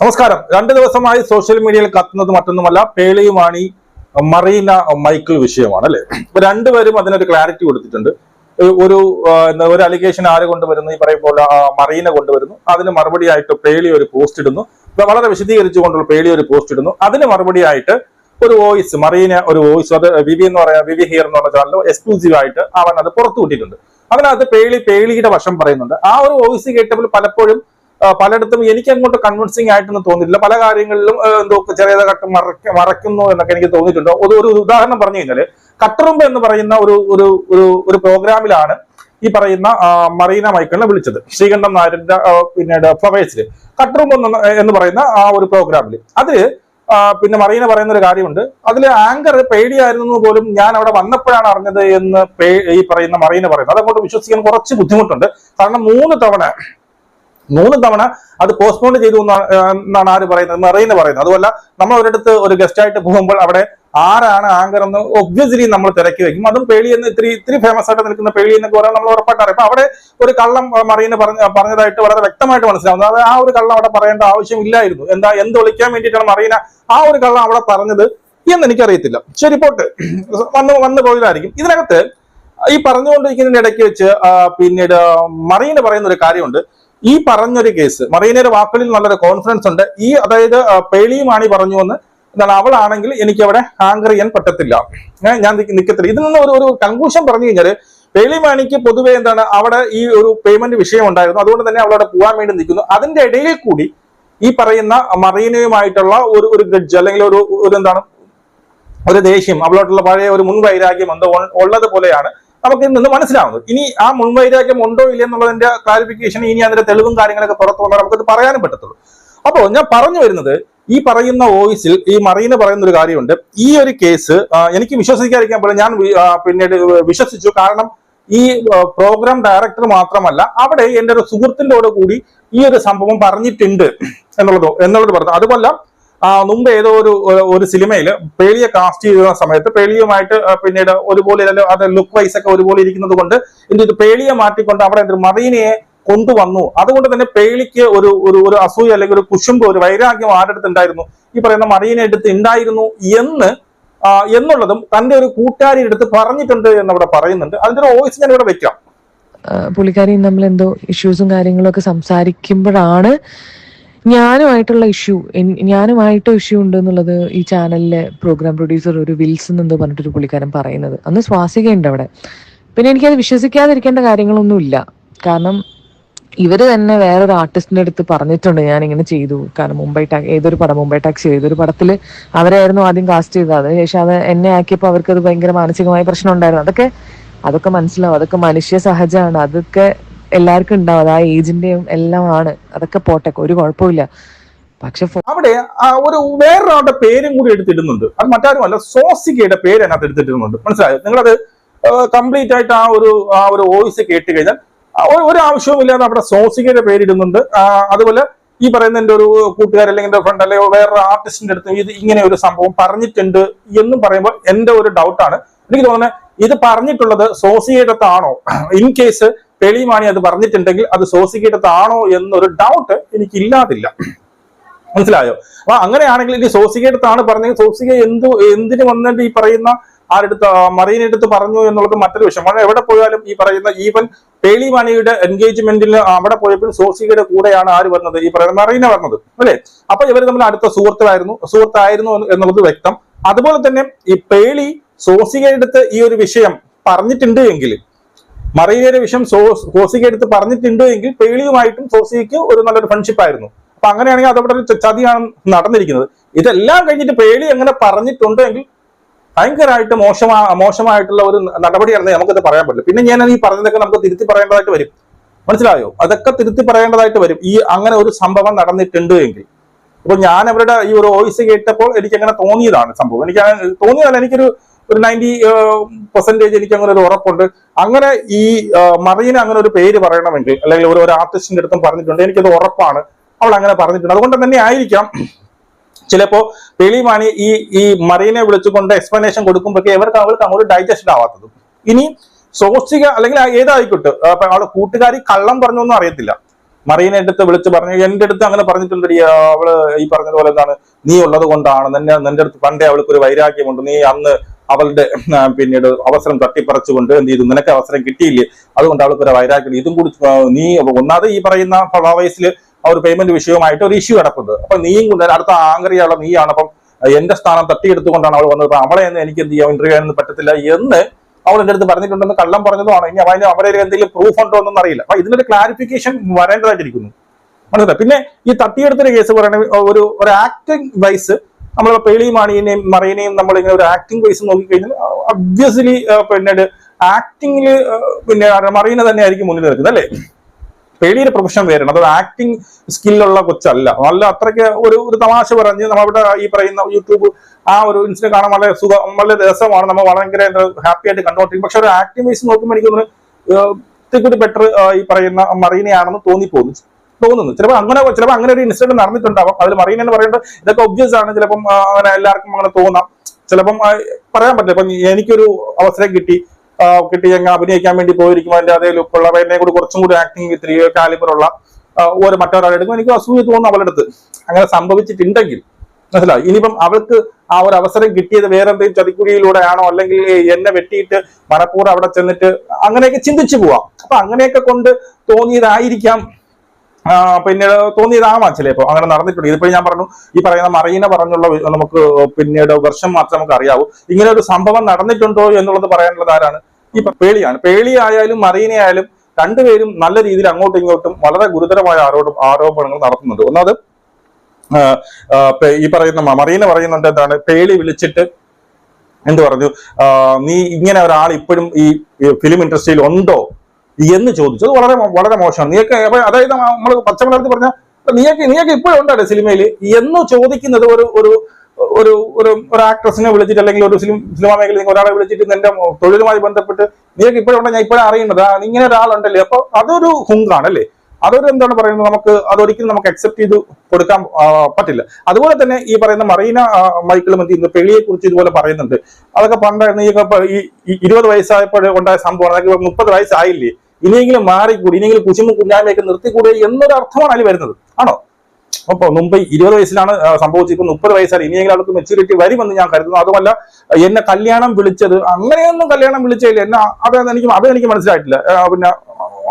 നമസ്കാരം. രണ്ട് ദിവസമായി സോഷ്യൽ മീഡിയയിൽ കത്തുന്നത് മറ്റൊന്നുമല്ല പേളിയുമാണി മറീന മൈക്കിൾ വിഷയമാണ് അല്ലെ? ഇപ്പൊ രണ്ടുപേരും അതിനൊരു ക്ലാരിറ്റി കൊടുത്തിട്ടുണ്ട്. ഒരു ഒരു അലിഗേഷൻ ആര് കൊണ്ടുവരുന്നു? ഈ പറയുമ്പോൾ മറീന കൊണ്ടുവരുന്നു. അതിന് മറുപടിയായിട്ട് പേളി ഒരു പോസ്റ്റ് ഇടുന്നു. വളരെ വിശദീകരിച്ചുകൊണ്ടുള്ള പേളി ഒരു പോസ്റ്റ് ഇടുന്നു. അതിന് മറുപടിയായിട്ട് ഒരു വോയിസ് മറീന ഒരു വോയിസ് അത് വിവി എന്ന് പറയാ വിവി ഹിയർ എന്ന് പറഞ്ഞ ചാനൽ എക്സ്ക്ലൂസീവ് ആയിട്ട് അവൻ അത് പുറത്തു വിട്ടിട്ടുണ്ട് അതിനകത്ത് പേളി പേളിയുടെ വശം പറയുന്നുണ്ട്. ആ ഒരു വോയിസ് കേട്ടപ്പോൾ പലപ്പോഴും പലയിടത്തും എനിക്ക് അങ്ങോട്ട് കൺവിൻസിങ് ആയിട്ടൊന്നും തോന്നിയിട്ടില്ല. പല കാര്യങ്ങളിലും എന്തോ ചെറിയ ഘട്ടം മറക്ക മറക്കുന്നു എന്നൊക്കെ എനിക്ക് തോന്നിയിട്ടുണ്ട്. ഒരു ഒരു ഉദാഹരണം പറഞ്ഞു കഴിഞ്ഞാൽ കട്ടറുമ്പ് എന്ന് പറയുന്ന ഒരു ഒരു ഒരു ഒരു പ്രോഗ്രാമിലാണ് ഈ പറയുന്ന മറീന മൈക്കിളിനെ വിളിച്ചത്. ശ്രീകണ്ഠൻ നായരുടെ പിന്നീട് ഫ്ലവേഴ്സിൽ കട്ടറുമ്പ് എന്ന് പറയുന്ന ആ ഒരു പ്രോഗ്രാമിൽ അതിൽ പിന്നെ മറീന പറയുന്ന ഒരു കാര്യമുണ്ട്. അതിലെ ആങ്കർ പേടിയായിരുന്നു പോലും ഞാൻ അവിടെ വന്നപ്പോഴാണ് അറിഞ്ഞത് എന്ന് ഈ പറയുന്ന മറീന പറയുന്നത്. അതങ്ങോട്ട് വിശ്വസിക്കാൻ കുറച്ച് ബുദ്ധിമുട്ടുണ്ട്. കാരണം മൂന്ന് തവണ മൂന്ന് തവണ അത് പോസ്റ്റ്പോൺ ചെയ്തു എന്നാണ് ആര് പറയുന്നത്? മെറീന പറയുന്നത്. അതുമല്ല നമ്മൾ ഒരിടത്ത് ഒരു ഗസ്റ്റ് ആയിട്ട് പോകുമ്പോൾ അവിടെ ആരാണ് ആങ്കർ എന്ന് ഒബ്വിയസ്ലി നമ്മൾ തിരക്കി വെക്കും അതും പേളി എന്ന് ഇത്തിരി ഇത്തിരി ഫേമസ് ആയിട്ട് നിൽക്കുന്ന പേളി എന്നൊക്കെ പറയാൻ നമ്മൾ ഉറപ്പായിട്ട് അറിയാം അപ്പൊ അവിടെ ഒരു കള്ളം മറിയെന്ന് പറഞ്ഞ പറഞ്ഞതായിട്ട് വളരെ വ്യക്തമായിട്ട് മനസ്സിലാവുന്നത് അത് ആ ഒരു കള്ളം അവിടെ പറയേണ്ട ആവശ്യമില്ലായിരുന്നു. എന്താ എന്ത് ഒളിക്കാൻ വേണ്ടിയിട്ടാണ് മറീന ആ ഒരു കള്ളം അവിടെ പറഞ്ഞത് എന്ന് എനിക്കറിയത്തില്ല. ശരി പോട്ട്. വന്ന് വന്ന് പോയതായിരിക്കും. ഇതിനകത്ത് ഈ പറഞ്ഞുകൊണ്ടിരിക്കുന്നതിന്റെ ഇടയ്ക്ക് വെച്ച് പിന്നീട് മറീന പറയുന്ന ഒരു കാര്യമുണ്ട്. ഈ പറഞ്ഞൊരു കേസ് മറീനയുടെ വാക്കുകളിൽ നല്ലൊരു കോൺഫിഡൻസ് ഉണ്ട്. ഈ അതായത് പേളിയുമാണി പറഞ്ഞു എന്ന്. എന്താണ് അവളാണെങ്കിൽ എനിക്ക് അവിടെ ആങ്കർ ചെയ്യാൻ പറ്റത്തില്ല. ഞാൻ നിൽക്കത്തില്ല ഇതിൽ നിന്ന് ഒരു കൺക്ലൂഷൻ പറഞ്ഞു കഴിഞ്ഞാൽ പേളിമാണിക്ക് പൊതുവെ എന്താണ് അവിടെ ഈ ഒരു പേയ്മെന്റ് വിഷയം ഉണ്ടായിരുന്നു അതുകൊണ്ട് തന്നെ അവളവിടെ പോകാൻ വേണ്ടി നിൽക്കുന്നു. അതിന്റെ ഇടയിൽ കൂടി ഈ പറയുന്ന മറീനയുമായിട്ടുള്ള ഒരു ഒരു ഗ്രഡ്ജ് അല്ലെങ്കിൽ ഒരു ഒരു എന്താണ് ഒരു ദേഷ്യം അവളോട്ടുള്ള പഴയ ഒരു മുൻവൈരാഗ്യം എന്തോ ഉള്ളത് പോലെയാണ് നമുക്ക് നിന്ന് മനസ്സിലാവുന്നത് ഇനി ആ മുൻവൈരാഗ്യം ഉണ്ടോ ഇല്ല എന്നുള്ളതിന്റെ ക്ലാരിഫിക്കേഷൻ ഇനി അതിന്റെ തെളിവും കാര്യങ്ങളൊക്കെ പുറത്തു വന്നാൽ നമുക്കത് പറയാനും പറ്റത്തുള്ളൂ. അപ്പോൾ ഞാൻ പറഞ്ഞു വരുന്നത് ഈ പറയുന്ന വോയിസിൽ ഈ മറീന പറയുന്ന ഒരു കാര്യമുണ്ട്. ഈ ഒരു കേസ് എനിക്ക് വിശ്വസിക്കാതിരിക്കാൻ പോലും ഞാൻ പിന്നീട് വിശ്വസിച്ചു. കാരണം ഈ പ്രോഗ്രാം ഡയറക്ടർ മാത്രമല്ല അവിടെ എന്റെ ഒരു സുഹൃത്തിന്റെ കൂടെ ഈ ഒരു സംഭവം പറഞ്ഞിട്ടുണ്ട് എന്നുള്ളത് എന്നുള്ളത് പറഞ്ഞു. അതുമല്ല ആ മുമ്പ് ഏതോ ഒരു ഒരു സിനിമയിൽ പേളിയെ കാസ്റ്റ് ചെയ്യുന്ന സമയത്ത് പേളിയുമായിട്ട് പിന്നീട് ഒരുപോലെ അത് ലുക്ക് വൈസ് ഒക്കെ ഒരുപോലെ ഇരിക്കുന്നത് കൊണ്ട് എന്ത് പേളിയെ മാറ്റിക്കൊണ്ട് അവിടെ എന്ത് മറീനയെ കൊണ്ടുവന്നു. അതുകൊണ്ട് തന്നെ പേളിക്ക് ഒരു ഒരു ഒരു അസൂയ അല്ലെങ്കിൽ ഒരു കുശുമ്പ് ഒരു വൈരാഗ്യം ആരുടെ ഉണ്ടായിരുന്നു? ഈ പറയുന്ന മറീനെ എടുത്ത് ഉണ്ടായിരുന്നു എന്ന് എന്നുള്ളതും തന്റെ ഒരു കൂട്ടുകാരി അടുത്ത് പറഞ്ഞിട്ടുണ്ട് എന്ന് അവിടെ പറയുന്നുണ്ട്. അതിന്റെ ഒരു വോയിസ് ഞാൻ ഇവിടെ വെക്കാം. പുള്ളിക്കാരി നമ്മൾ എന്തോ ഇഷ്യൂസും കാര്യങ്ങളും ഒക്കെ സംസാരിക്കുമ്പോഴാണ് ഞാനുമായിട്ടുള്ള ഇഷ്യൂ ഞാനുമായിട്ട് ഇഷ്യൂ ഉണ്ട് എന്നുള്ളത് ഈ ചാനലിലെ പ്രോഗ്രാം പ്രൊഡ്യൂസർ ഒരു വിൽസൺ എന്ന് പറഞ്ഞിട്ടൊരു പുള്ളിക്കാരൻ പറയുന്നത്. അന്ന് സ്വാസികയുണ്ട് അവിടെ. പിന്നെ എനിക്കത് വിശ്വസിക്കാതിരിക്കേണ്ട കാര്യങ്ങളൊന്നുമില്ല. കാരണം ഇവർ തന്നെ വേറൊരു ആർട്ടിസ്റ്റിന്റെ അടുത്ത് പറഞ്ഞിട്ടുണ്ട് ഞാൻ ഇങ്ങനെ ചെയ്തു. കാരണം മുംബൈ ടാക് ഏതൊരു പടം മുംബൈ ടാക്സി ഏതൊരു പടത്തിൽ അവരായിരുന്നു ആദ്യം കാസ്റ്റ് ചെയ്തത്. അതിനുശേഷം അത് എന്നെ ആക്കിയപ്പോൾ അവർക്ക് അത് ഭയങ്കര മാനസികമായ പ്രശ്നം ഉണ്ടായിരുന്നു അതൊക്കെ അതൊക്കെ മനസ്സിലാവും. അതൊക്കെ മനുഷ്യ സഹജമാണ്. അതൊക്കെ എല്ലാവർക്കും ഉണ്ടാവും. അത് ആ ഏജിന്റെയും എല്ലാം ആണ്. അതൊക്കെ പോട്ടെ ഒരു കുഴപ്പമില്ല പക്ഷെ അവിടെ ഒരു വേറൊരാളുടെ പേരും കൂടി എടുത്തിടുന്നുണ്ട്. അത് മറ്റാരുമല്ല സോസികയുടെ പേര് അതിനകത്ത് എടുത്തിടുന്നുണ്ട് മനസ്സിലായോ? നിങ്ങളത് കംപ്ലീറ്റ് ആയിട്ട് ആ ഒരു ആ ഒരു വോയിസ് കേട്ട് കഴിഞ്ഞാൽ ഒരു- ആവശ്യവും ആവശ്യവുമില്ലാതെ അവിടെ സോസികയുടെ പേരിടുന്നുണ്ട് അതുപോലെ ഈ പറയുന്ന എന്റെ ഒരു കൂട്ടുകാർ അല്ലെങ്കിൽ എന്റെ ഫ്രണ്ട് അല്ലെങ്കിൽ വേറൊരു ആർട്ടിസ്റ്റിന്റെ അടുത്ത് ഇത് ഇങ്ങനെ ഒരു സംഭവം പറഞ്ഞിട്ടുണ്ട് എന്നും പറയുമ്പോൾ എന്റെ ഒരു ഡൗട്ടാണ് എനിക്ക് തോന്നുന്നത് ഇത് പറഞ്ഞിട്ടുള്ളത് സോസിയുടെ അടുത്താണോ? ഇൻ കേസ് തെളിയുമാണി അത് പറഞ്ഞിട്ടുണ്ടെങ്കിൽ അത് സോസിക്കേറ്റത്താണോ എന്നൊരു ഡൗട്ട് എനിക്ക് ഇല്ലാതില്ല മനസ്സിലായോ? അപ്പൊ അങ്ങനെയാണെങ്കിൽ ഇനി സോസിക്കേറ്റത്താണ് പറഞ്ഞെങ്കിൽ സോസിക എന്ത് എന്തിന് വന്നിട്ട് ഈ പറയുന്ന ആരെടുത്ത് മറീനെടുത്ത് പറഞ്ഞു എന്നുള്ളത് മറ്റൊരു വിഷയം. കാരണം എവിടെ പോയാലും ഈ പറയുന്ന ഈവൻ പേളി മണിയുടെ എൻഗേജ്മെന്റിൽ അവിടെ പോയപ്പോൾ സോസികയുടെ കൂടെയാണ് ആര് വന്നത്? ഈ പറയുന്ന മറീന വന്നത് അല്ലേ? അപ്പൊ ഇവർ തമ്മിൽ അടുത്ത സുഹൃത്തായിരുന്നു സുഹൃത്തായിരുന്നു എന്നുള്ളത് വ്യക്തം. അതുപോലെ തന്നെ ഈ പേളി സോസികയുടെ അടുത്ത് ഈ ഒരു വിഷയം പറഞ്ഞിട്ടുണ്ട് എങ്കിൽ മറീനയുടെ വിഷം സോ സോസിക എടുത്ത് പറഞ്ഞിട്ടുണ്ട് എങ്കിൽ പേളിയുമായിട്ടും സോസിക്ക് ഒരു നല്ലൊരു ഫ്രണ്ട്ഷിപ്പ് ആയിരുന്നു. അപ്പൊ അങ്ങനെയാണെങ്കിൽ അതവിടെ ഒരു ചതിയാണ് നടന്നിരിക്കുന്നത്. ഇതെല്ലാം കഴിഞ്ഞിട്ട് പേളി അങ്ങനെ പറഞ്ഞിട്ടുണ്ട് എങ്കിൽ ഭയങ്കരമായിട്ട് മോശമാ മോശമായിട്ടുള്ള ഒരു നടപടിയാണെന്ന് നമുക്കത് പറയാൻ പറ്റില്ല പിന്നെ ഞാൻ ഈ പറഞ്ഞതൊക്കെ നമുക്ക് തിരുത്തി പറയേണ്ടതായിട്ട് വരും. മനസ്സിലായോ? അതൊക്കെ തിരുത്തി പറയേണ്ടതായിട്ട് വരും. ഈ അങ്ങനെ ഒരു സംഭവം നടന്നിട്ടുണ്ട് എങ്കിൽ. ഇപ്പൊ ഞാൻ അവരുടെ ഈ ഒരു വോയിസ് കേട്ടപ്പോൾ എനിക്ക് അങ്ങനെ തോന്നിയതാണ് സംഭവം. എനിക്ക് തോന്നിയതല്ല. എനിക്കൊരു ഒരു നയന്റി പെർസെന്റേജ് എനിക്ക് അങ്ങനെ ഒരു ഉറപ്പുണ്ട്. അങ്ങനെ ഈ ആ, മറീന അങ്ങനെ ഒരു പേര് പറയണമെങ്കിൽ അല്ലെങ്കിൽ ഒരു ഒരു ആർട്ടിസ്റ്റിന്റെ അടുത്തും പറഞ്ഞിട്ടുണ്ട്. എനിക്കത് ഉറപ്പാണ്. അവൾ അങ്ങനെ പറഞ്ഞിട്ടുണ്ട്. അതുകൊണ്ട് തന്നെ ആയിരിക്കാം. ചിലപ്പോ പേളിമാണി ഈ ഈ മറീനെ വിളിച്ചുകൊണ്ട് എക്സ്പ്ലനേഷൻ കൊടുക്കുമ്പോഴൊക്കെ ഇവർക്ക് അവൾക്ക് അങ്ങോട്ട് ഡൈജസ്റ്റഡ് ആവാത്തത്. ഇനി സോസിക അല്ലെങ്കിൽ ഏതായിക്കോട്ടെ അപ്പൊ അവളെ കൂട്ടുകാരി കള്ളം പറഞ്ഞു ഒന്നും അറിയത്തില്ല. മറീനെ അടുത്ത് വിളിച്ച് പറഞ്ഞു എന്റെ അടുത്ത് അങ്ങനെ പറഞ്ഞിട്ടുണ്ട് അവൾ ഈ പറഞ്ഞതുപോലെ എന്താണ്? നീ ഉള്ളത് കൊണ്ടാണ്. നിന്നെ നിന്റെ അടുത്ത് പണ്ടേ അവൾക്ക് ഒരു വൈരാഗ്യമുണ്ട്. നീ അന്ന് അവളുടെ പിന്നീട് അവസരം തട്ടിപ്പറിച്ചുകൊണ്ട് എന്ത് ചെയ്തു? നിനക്ക് അവസരം കിട്ടിയില്ലേ? അതുകൊണ്ട് അവൾക്ക് ഒരു വൈരാഗ്യം. ഇതും കൂടി നീ ഒന്നാതെ ഈ പറയുന്ന ഫ്ലവേഴ്സിൽ ആ ഒരു പേയ്മെന്റ് വിഷയവുമായിട്ട് ഒരു ഇഷ്യൂ കിടക്കുന്നത് അപ്പൊ നീയും കൊണ്ട് അടുത്ത ആങ്കറിയുള്ള നീയാണ്. അപ്പം എന്റെ സ്ഥാനം തട്ടിയെടുത്തുകൊണ്ടാണ് അവൾ വന്നത്. അവളെ എന്ന് എനിക്ക് എന്ത് ചെയ്യാം ഇന്റർവ്യൂ ചെയ്യാനൊന്നും പറ്റത്തില്ല എന്ന് അവൾ എന്റെ അടുത്ത് പറഞ്ഞിട്ടുണ്ടെന്ന് കള്ളം പറഞ്ഞതുമാണ്. ഇനി അവന് അവരെ എന്തെങ്കിലും പ്രൂഫ് ഉണ്ടോ എന്നൊന്നും അറിയില്ല. അപ്പൊ ഇതിനൊരു ക്ലാരിഫിക്കേഷൻ വരേണ്ടതായിട്ടിരിക്കുന്നു. മനസ്സിലായി? പിന്നെ ഈ തട്ടിയെടുത്തൊരു കേസ് പറയുകയാണെങ്കിൽ ഒരു ഒരു ആക്ടിംഗ് വൈസ് നമ്മൾ പേളി മാണിയെയും മറിയനെയും നമ്മൾ ഇങ്ങനെ ഒരു ആക്ടിംഗ് വൈസ് നോക്കിക്കഴിഞ്ഞാൽ ഒബ്വിയസ്ലി പിന്നീട് ആക്ടിങ്ങിൽ പിന്നെ മറീന തന്നെ ആയിരിക്കും മുന്നിൽ നിൽക്കുന്നത് അല്ലേ? പേടിയുടെ പ്രൊഫഷൻ വേറെയാണ് അതൊരു ആക്ടിങ് സ്കില്ലുള്ള കൊച്ചല്ല. നല്ല അത്രയ്ക്ക് ഒരു ഒരു തമാശ പറഞ്ഞ് നമ്മളവിടെ ഈ പറയുന്ന യൂട്യൂബ് ആ ഒരു ഇൻസിഡന്റ് കാണാൻ വളരെ സുഖം വളരെ രസമാണ്. നമ്മൾ ഭയങ്കര ഹാപ്പി ആയിട്ട് കണ്ടോണ്ടിരിക്കും. പക്ഷെ ഒരു ആക്ടിങ് വൈസ് നോക്കുമ്പോൾ എനിക്ക് തോന്നുന്നു ബെറ്റർ ഈ പറയുന്ന മറീനയാണെന്ന് തോന്നിപ്പോകുന്നു. തോന്നുന്നു. ചിലപ്പോൾ അങ്ങനെ ചിലപ്പോൾ അങ്ങനെ ഒരു ഇൻസിഡന്റ് നടന്നിട്ടുണ്ടാവും. അതിൽ മറീന എന്ന് പറയുന്നത് ഇതൊക്കെ ഒബ്വിയസ് ആണ്. ചിലപ്പം അങ്ങനെ എല്ലാവർക്കും അങ്ങനെ തോന്നാം. ചിലപ്പം പറയാൻ പറ്റില്ല. ഇപ്പം എനിക്കൊരു അവസരം കിട്ടി. കിട്ടി ഞങ്ങൾ അഭിനയിക്കാൻ വേണ്ടി പോയിരിക്കും അതിന്റെ അതേ ലുക്കുള്ള എന്നെ കൂടി കുറച്ചും കൂടി ആക്ടിങ് ഇത്തിരി കാലിബറുള്ള ഒരു മറ്റൊരാളെ എടുക്കും. എനിക്ക് അസൂയ തോന്നുന്നു അവളുടെ അടുത്ത്. അങ്ങനെ സംഭവിച്ചിട്ടുണ്ടെങ്കിൽ മനസ്സിലായി? ഇനിയിപ്പം അവൾക്ക് ആ ഒരു അവസരം കിട്ടിയത് വേറെ എന്തെങ്കിലും ചതിക്കുഴിയിലൂടെ ആണോ? അല്ലെങ്കിൽ എന്നെ വെട്ടിയിട്ട് മനപ്പൂർ അവിടെ ചെന്നിട്ട് അങ്ങനെയൊക്കെ ചിന്തിച്ചു പോവാം. അപ്പൊ അങ്ങനെയൊക്കെ കൊണ്ട് തോന്നിയതായിരിക്കാം. പിന്നീട് തോന്നിയതാവാം ചിലപ്പോ അങ്ങനെ നടന്നിട്ടുണ്ട്. ഇതിപ്പോ ഞാൻ പറഞ്ഞു ഈ പറയുന്ന മറീന പറഞ്ഞുള്ള നമുക്ക് പിന്നീട് വർഷം മാത്രം നമുക്ക് അറിയാവൂ. ഇങ്ങനെ ഒരു സംഭവം നടന്നിട്ടുണ്ടോ എന്നുള്ളത് പറയാനുള്ളത് ആരാണ്? ഈ പേളിയാണ്. പേളി ആയാലും മറീനയായാലും രണ്ടുപേരും നല്ല രീതിയിൽ അങ്ങോട്ടും ഇങ്ങോട്ടും വളരെ ഗുരുതരമായ ആരോപണം ആരോപണങ്ങൾ നടത്തുന്നുണ്ട്. ഒന്നാമത് ഈ പറയുന്ന മറീന പറയുന്നുണ്ട് എന്താണ്? പേളി വിളിച്ചിട്ട് എന്ത് പറഞ്ഞു? നീ ഇങ്ങനെ ഒരാൾ ഇപ്പോഴും ഈ ഫിലിം ഇൻഡസ്ട്രിയിൽ ഉണ്ടോ? എന്ന് ചോദിച്ചു. അത് വളരെ വളരെ മോശമാണ്. നീയൊക്കെ അതായത് നമ്മൾ പച്ചമലർത്തി പറഞ്ഞ നീയൊക്കെ നീയൊക്കെ ഇപ്പോഴും ഉണ്ടല്ലേ സിനിമയിൽ എന്ന് ചോദിക്കുന്നത് ഒരു ഒരു ഒരു ഒരു ഒരു ആക്ട്രസിനെ വിളിച്ചിട്ട് അല്ലെങ്കിൽ ഒരു സിനിമ സിനിമാ മേഖലയിൽ ഒരാളെ വിളിച്ചിട്ട് നിന്റെ തൊഴിലുമായി ബന്ധപ്പെട്ട് നീയൊക്കെ ഇപ്പോഴും ഉണ്ടോ? ഞാൻ ഇപ്പോഴും അറിയുന്നത്. ഇങ്ങനെ ഒരാളുണ്ടല്ലേ? അപ്പൊ അതൊരു ഹുങ്കാണ് അല്ലേ? അതൊരു എന്താണ് പറയുന്നത്? നമുക്ക് അതൊരിക്കലും നമുക്ക് അക്സെപ്റ്റ് ചെയ്ത് കൊടുക്കാൻ പറ്റില്ല. അതുപോലെ തന്നെ ഈ പറയുന്ന മറീന മൈക്കിളും എന്ത് ചെയ്യുന്നു? പെളിയെ കുറിച്ച് ഇതുപോലെ പറയുന്നുണ്ട്. അതൊക്കെ പണ്ടായിരുന്നു ഈ ഇരുപത് വയസ്സായപ്പോൾ ഉണ്ടായ സംഭവമാണ്. അതൊക്കെ മുപ്പത് വയസ്സായില്ലേ? ഇനിയെങ്കിലും മാറിക്കൂടി ഇനിയെങ്കിലും കുശുമ്പ് കുഞ്ഞാമയൊക്കെ നിർത്തിക്കൂടി എന്നൊരു അർത്ഥമാണ് അതിൽ വരുന്നത്. ആണോ? അപ്പൊ മുമ്പ് ഇരുപത് വയസ്സിലാണ് സംഭവിച്ചത് ഇപ്പൊ മുപ്പത് വയസ്സായി. ഇനിയെങ്കിലും അവർക്ക് മെച്ചൂരിറ്റി വരുമെന്ന് ഞാൻ കരുതുന്നു. അതുമല്ല എന്നെ കല്യാണം വിളിച്ചത് അങ്ങനെയൊന്നും കല്യാണം വിളിച്ചില്ല എന്നെ അത് എനിക്ക് അത് എനിക്ക് മനസ്സിലായിട്ടില്ല. പിന്നെ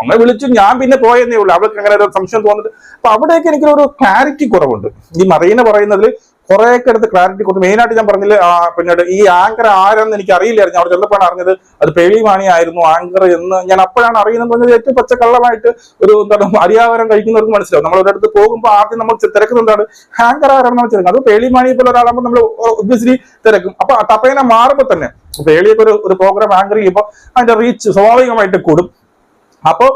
അങ്ങനെ വിളിച്ചു ഞാൻ പിന്നെ പോയെന്നേ ഉള്ളൂ. അവൾക്ക് അങ്ങനെ ഒരു സംശയം തോന്നിട്ട്. അപ്പൊ അവിടെയൊക്കെ എനിക്കൊരു ക്ലാരിറ്റി കുറവുണ്ട്. ഈ മറീന പറയുന്നതിൽ കുറേയൊക്കെ എടുത്ത് ക്ലാരിറ്റി കൊടുത്തു മെയിനായിട്ട് ഞാൻ പറഞ്ഞില്ല പിന്നീട് ഈ ആങ്കർ ആരെന്ന് എനിക്ക് അറിയില്ലായിരുന്നു അവിടെ ചെന്നപ്പോഴാണ് അറിഞ്ഞത് അത് പേളിമാണി ആയിരുന്നു ആങ്കർ എന്ന്. ഞാൻ അപ്പോഴാണ് അറിയുന്നത് പറഞ്ഞത് ഏറ്റവും പച്ചക്കള്ളമായിട്ട് ഒരു എന്താണ് അരിയാവരം കഴിക്കുന്നവർക്ക് മനസ്സിലാവും. നമ്മൾ ഒരിടത്ത് പോകുമ്പോൾ ആദ്യം നമ്മൾ തിരക്കുന്നത് എന്താണ്? ആങ്കർ ആരാണെന്ന് വെച്ചിരുന്നത് അത് പേളിമാണി പോലെ ഒരാളാകുമ്പോൾ നമ്മൾ ഒബ്വിയസ്ലി തിരക്കും. അപ്പൊ തപ്പേനെ മാറുമ്പോൾ തന്നെ പേളിയൊക്കെ ഒരു ഒരു പ്രോഗ്രാം ആങ്കർ ചെയ്യുമ്പോൾ അതിന്റെ റീച്ച് സ്വാഭാവികമായിട്ട് കൂടും. അപ്പോൾ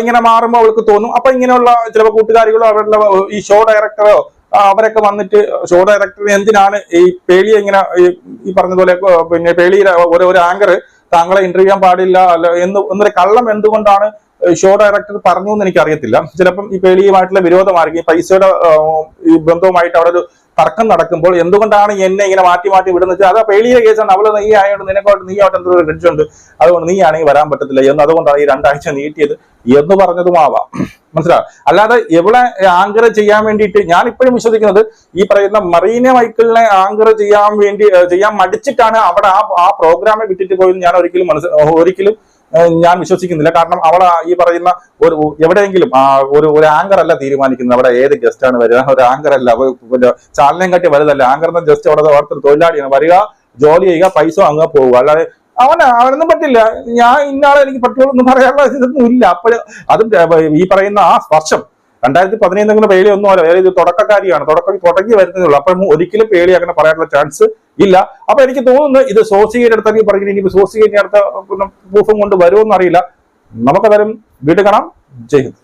ഇങ്ങനെ മാറുമ്പോൾ അവൾക്ക് തോന്നും. അപ്പൊ ഇങ്ങനെയുള്ള ചിലപ്പോൾ കൂട്ടുകാരികളോ അവരുടെ ഈ ഷോ ഡയറക്ടറോ അവരൊക്കെ വന്നിട്ട് ഷോ ഡയറക്ടർ എന്തിനാണ് ഈ പേളി ഇങ്ങനെ ഈ- പറഞ്ഞതുപോലെ പിന്നെ പേളിയിലെ ഒരു ഒരു ആങ്കർ താങ്കളെ ഇന്റർവ്യൂ ചെയ്യാൻ പാടില്ല അല്ല എന്ന് എന്നൊരു കള്ളം എന്തുകൊണ്ടാണ് ഷോ ഡയറക്ടർ പറഞ്ഞു എന്ന് എനിക്ക് അറിയത്തില്ല ചിലപ്പം ഈ പേളിയുമായിട്ടുള്ള വിരോധമായിരിക്കും ഈ പൈസയുടെ ഈ ബന്ധവുമായിട്ട് അവിടെ ഒരു തർക്കം നടക്കുമ്പോൾ എന്തുകൊണ്ടാണ് എന്നെ ഇങ്ങനെ മാറ്റി മാറ്റി വിടുന്നത് വെച്ചാൽ അതാ പേളിയ കേസാണ് അവൾ നീ ആയതുകൊണ്ട് നിനക്കോട്ട് നീ ആയിട്ട് എന്തൊരു ഉണ്ട്? അതുകൊണ്ട് നീ ആണെങ്കിൽ വരാൻ പറ്റത്തില്ല. എന്ന് അതുകൊണ്ടാണ് ഈ രണ്ടാഴ്ച നീട്ടിയത്. എന്ന് പറഞ്ഞതുമാവാം മനസ്സിലാവും അല്ലാതെ എവിടെ ആങ്കർ ചെയ്യാൻ വേണ്ടിയിട്ട് ഞാൻ ഇപ്പോഴും വിശ്വസിക്കുന്നത് ഈ പറയുന്ന മറീന മൈക്കിളിനെ ആങ്കർ ചെയ്യാൻ വേണ്ടി ചെയ്യാൻ മടിച്ചിട്ടാണ് അവിടെ ആ ആ പ്രോഗ്രാമെ വിട്ടിട്ട് പോയെന്ന് ഞാൻ ഒരിക്കലും മനസ്സ് ഒരിക്കലും ഞാൻ വിശ്വസിക്കുന്നില്ല. കാരണം അവിടെ ഈ പറയുന്ന ഒരു എവിടെയെങ്കിലും ഒരു ഒരു ആങ്കർ അല്ല തീരുമാനിക്കുന്നത്. അവിടെ ഏത് ഗസ്റ്റ് ആണ് വരിക? ഒരു ആങ്കർ അല്ല. പിന്നെ ചാനലിനെ കാട്ടി വലുതല്ല. ആങ്കർ എന്ന ജസ്റ്റ് അവിടെ ഓർത്തൊരു തൊഴിലാളിയാണ്. വരിക ജോലി ചെയ്യുക പൈസ അങ്ങ് പോവുക. അല്ലാതെ അവന് അവനൊന്നും പറ്റില്ല. ഞാൻ ഇന്നാളെ എനിക്ക് പറ്റുള്ളൂ എന്ന് പറയാനുള്ള ഇതൊന്നും ഇല്ല. അപ്പോൾ അതും ഈ പറയുന്ന ആ വർഷം രണ്ടായിരത്തി പതിനൊന്നിങ്ങനെ പേളി ഒന്നും അല്ല വേറെ ഇത് തുടക്കക്കാരിയാണ് തുടക്കം തുടങ്ങി വരുന്നതുള്ളൂ അപ്പം ഒരിക്കലും പേളി അങ്ങനെ പറയാനുള്ള ചാൻസ് ഇല്ല അപ്പൊ എനിക്ക് തോന്നുന്നു ഇത് സോസിയേറ്റ് അടുത്തൊക്കെ പറഞ്ഞു ഇനി സോസിയേറ്റ് അടുത്ത പ്രൂഫും കൊണ്ട് വരുമോ അറിയില്ല നമുക്കതായാലും വിടുകണം കാണാം ജയ് ഹിന്ദ്